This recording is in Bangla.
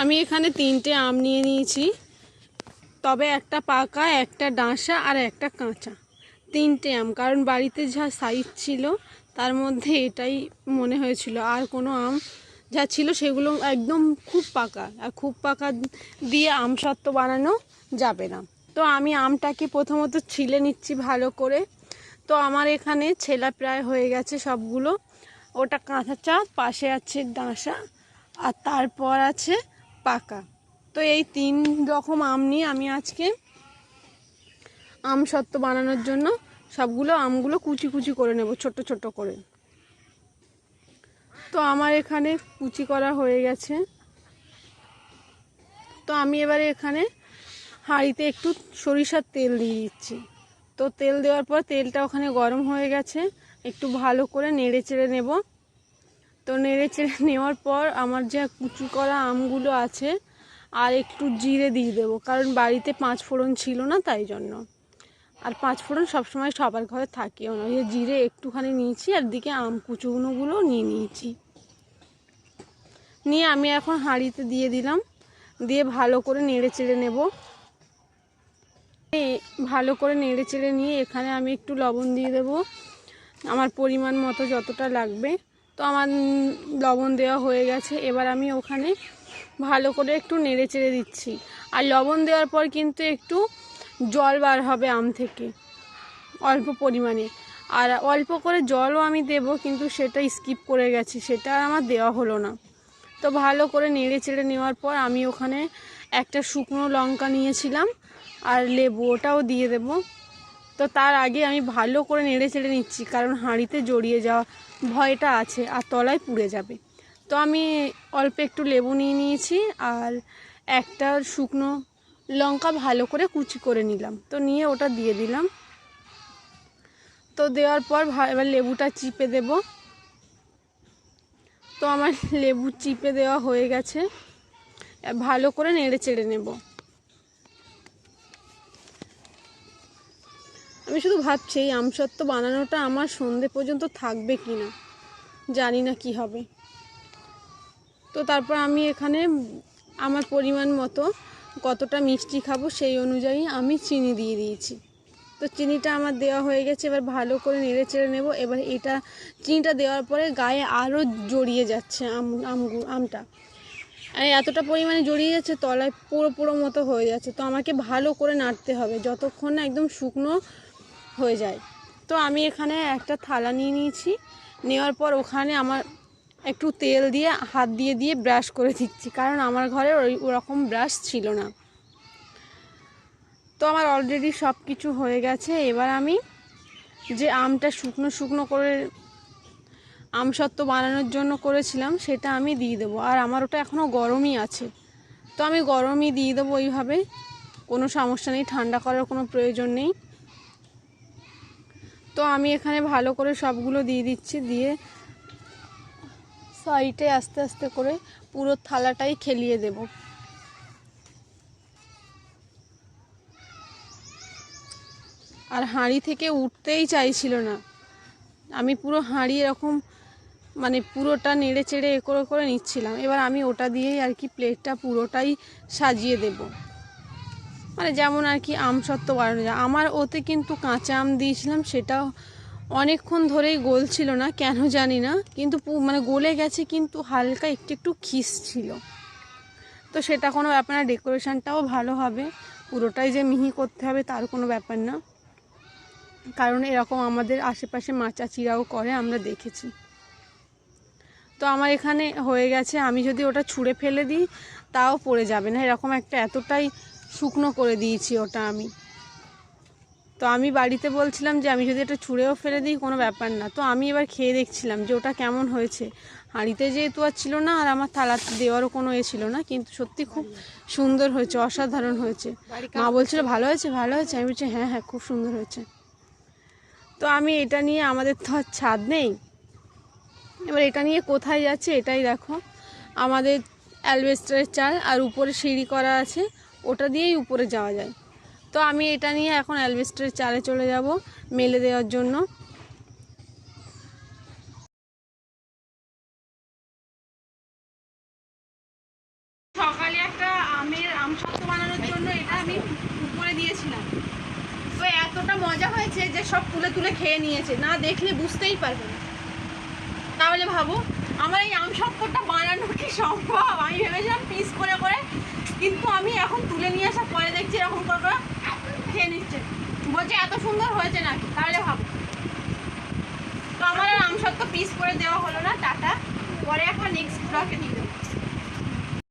আমি এখানে তিনটে আম নিয়ে নিয়েছি। তবে একটা পাকা, একটা ডাঁসা আর একটা কাঁচা। তিনটে আম, কারণ বাড়িতে যা সাইজ ছিল, তার মধ্যে এটাই মনে হয়েছিল। আর কোনো আম যা ছিল, সেগুলো একদম খুব পাকা। আর খুব পাকা দিয়ে আম সত্ত্ব বানানো যাবে না। তো আমি আমটাকে প্রথমত ছিলে নিচ্ছি ভালো করে। তো আমার এখানে ছেলা প্রায় হয়ে গেছে সবগুলো। ওটা কাঁচা চা পাশে আছে ডাঁসা আর তারপর আছে পাকা। তো এই তিন রকম আম নিয়ে আমি আজকে আম সত্ত্ব বানানোর জন্য সবগুলো আমগুলো কুচি কুচি করে নেব, ছোট ছোট করে। তো আমার এখানে কুচি করা হয়ে গেছে। তো আমি এবারে এখানে হাঁড়িতে একটু সরিষার তেল দিয়ে দিচ্ছি। তো তেল দেওয়ার পর তেলটা ওখানে গরম হয়ে গেছে, একটু ভালো করে নেড়ে চেড়ে নেব। তো নেড়ে চেড়ে নেওয়ার পর আমার যে কুচু করা আমগুলো আছে, আর একটু জিরে দিয়ে দেবো, কারণ বাড়িতে পাঁচ ফোড়ন ছিল না তাই জন্য। আর পাঁচ ফোড়ন সবসময় সবার ঘরে থাকেও না যে জিরে একটুখানি নিয়েছি, আর দিকে আম কুচুগুনোগুলো নিয়ে নিয়েছি। নিয়ে আমি এখন হাঁড়িতে দিয়ে দিলাম, দিয়ে ভালো করে নেড়ে চেড়ে নেব। ভালো করে নেড়ে চেড়ে নিয়ে এখানে আমি একটু লবণ দিয়ে দেবো, আমার পরিমাণ মতো যতটা লাগবে। তো আমার লবণ দেওয়া হয়ে গেছে। এবার আমি ওখানে ভালো করে একটু নেড়ে চেড়ে দিচ্ছি। আর লবণ দেওয়ার পর কিন্তু একটু জল বার হবে আম থেকে, অল্প পরিমাণে। আর অল্প করে জলও আমি দেব, কিন্তু সেটা স্কিপ করে গেছি, সেটা আর আমার দেওয়া হলো না। তো ভালো করে নেড়ে চেড়ে নেওয়ার পর আমি ওখানে একটা শুকনো লঙ্কা নিয়েছিলাম, আর লেবু ওটাও দিয়ে দেব। তো তার আগে আমি ভালো করে নেড়ে চেড়ে নিচ্ছি, কারণ হাঁড়িতে জড়িয়ে যাওয়া ভয়টা আছে আর তলায় পুড়ে যাবে। তো আমি অল্প একটু লেবু নিয়ে নিয়েছি আর একটা শুকনো লঙ্কা ভালো করে কুচি করে নিলাম। তো নিয়ে ওটা দিয়ে দিলাম। তো দেওয়ার পর এবার লেবুটা চিপে দেব। তো আমার লেবু চিপে দেওয়া হয়ে গেছে। ভালো করে নেড়ে চেড়ে নেব। আমি শুধু ভাবছি, এই আমসত্ত্ব বানানোটা আমার সন্ধে পর্যন্ত থাকবে কি না? জানি না কি হবে। তো তারপর আমি এখানে আমার পরিমাণ মতো কতটা মিষ্টি খাব সেই অনুযায়ী আমি চিনি দিয়ে দিয়েছি। তো চিনিটা আমার দেওয়া হয়ে গেছে, এবার ভালো করে নেড়ে চেড়ে নেব। এবার এটা, চিনিটা দেওয়ার পরে গায়ে আরও জড়িয়ে যাচ্ছে আম আমগু আমটা। এতটা পরিমাণে জড়িয়ে যাচ্ছে, তলায় পুরো পুরো মতো হয়ে যাচ্ছে। তো আমাকে ভালো করে নাড়তে হবে, যতক্ষণ না একদম শুকনো হয়ে যায়। তো আমি এখানে একটা থালা নিয়ে নিয়েছি। নেওয়ার পর ওখানে আমার একটু তেল দিয়ে, হাত দিয়ে দিয়ে ব্রাশ করে দিচ্ছি। কারণ আমার ঘরে ওই ওরকম ব্রাশ ছিল না। তো আমার অলরেডি সব কিছু হয়ে গেছে। এবার আমি যে আমটা শুকনো শুকনো করে আমসত্ত্ব বানানোর জন্য করেছিলাম, সেটা আমি দিয়ে দেবো। আর আমার ওটা এখনও গরমই আছে। তো আমি গরমই দিয়ে দেবো ওইভাবে। কোনো সমস্যা নেই, ঠান্ডা করার কোনো প্রয়োজন নেই। তো আমি এখানে ভালো করে সবগুলো দিয়ে দিচ্ছি, দিয়ে সাইডে আস্তে আস্তে করে পুরো থালাটাই খেলিয়ে দেব। আর হাঁড়ি থেকে উঠতেই চাইছিল না। আমি পুরো হাঁড়ি এরকম মানে পুরোটা নেড়ে চেড়ে এ করে করে নিচ্ছিলাম। এবার আমি ওটা দিয়েই আর কি প্লেটটা পুরোটাই সাজিয়ে দেব। মানে যেমন আর কি আম সত্ত্ব বাড়ানো যায়। আমার ওতে কিন্তু কাঁচা আম দিয়েছিলাম, সেটাও অনেকক্ষণ ধরেই গলছিল না, কেন জানি না। কিন্তু মানে গলে গেছে কিন্তু হালকা একটু একটু খিস ছিল। তো সেটা কোনো ব্যাপার না, ডেকোরেশনটাও ভালো হবে। পুরোটাই যে মিহি করতে হবে তার কোনো ব্যাপার না। কারণ এরকম আমাদের আশেপাশে মাচাচিরাও করে, আমরা দেখেছি। তো আমার এখানে হয়ে গেছে, আমি যদি ওটা ছুঁড়ে ফেলে দিই, তাও পড়ে যাবে না। এরকম একটা এতটাই শুকনো করে দিয়েছি ওটা আমি। তো আমি বাড়িতে বলছিলাম যে আমি যদি এটা ছুঁড়েও ফেলে দিই কোনো ব্যাপার না। তো আমি এবার খেয়ে দেখছিলাম যে ওটা কেমন হয়েছে। হাঁড়িতে যেহেতু আর ছিল না আর আমার থালাতে দেওয়ারও কোনো এ ছিল না কিন্তু সত্যি খুব সুন্দর হয়েছে অসাধারণ হয়েছে। মা বলছিল ভালো হয়েছে ভালো হয়েছে? আমি বলছি হ্যাঁ হ্যাঁ খুব সুন্দর হয়েছে। তো আমি এটা নিয়ে আমাদের তো আর ছাদ নেই। এবার এটা নিয়ে কোথায় যাচ্ছে এটাই দেখো। আমাদের অ্যালবেস্টারের চাল আর উপরে সিঁড়ি করা আছে। ওটা দিয়েই উপরে যাওয়া যায়। তো আমি এটা নিয়ে এখন অ্যালবেস্টারের চালে চলে যাব মেলে দেওয়ার জন্য। সকালে আম সত্ত্ব বানানোর জন্য এটা আমি দিয়েছিলাম। এতটা মজা হয়েছে যে সব তুলে তুলে খেয়ে নিয়েছে। না দেখলে বুঝতেই পারবে না। তাহলে ভাবো আমার এই আম সত্ত্বটা বানানো কি সম্ভব? আমি ভেবেছিলাম পিস করে করে, কিন্তু আমি এখন তুলে নিয়ে আসার পরে দেখছি এরকম করে করে খেয়ে নিচ্ছে। বলছে, এত সুন্দর হয়েছে নাকি? তাহলে ভাবো। তো আমার আর আম সত্ত্ব পিস করে দেওয়া হলো না, টাটা। পরে এখন নেক্সট ব্লকে দিতে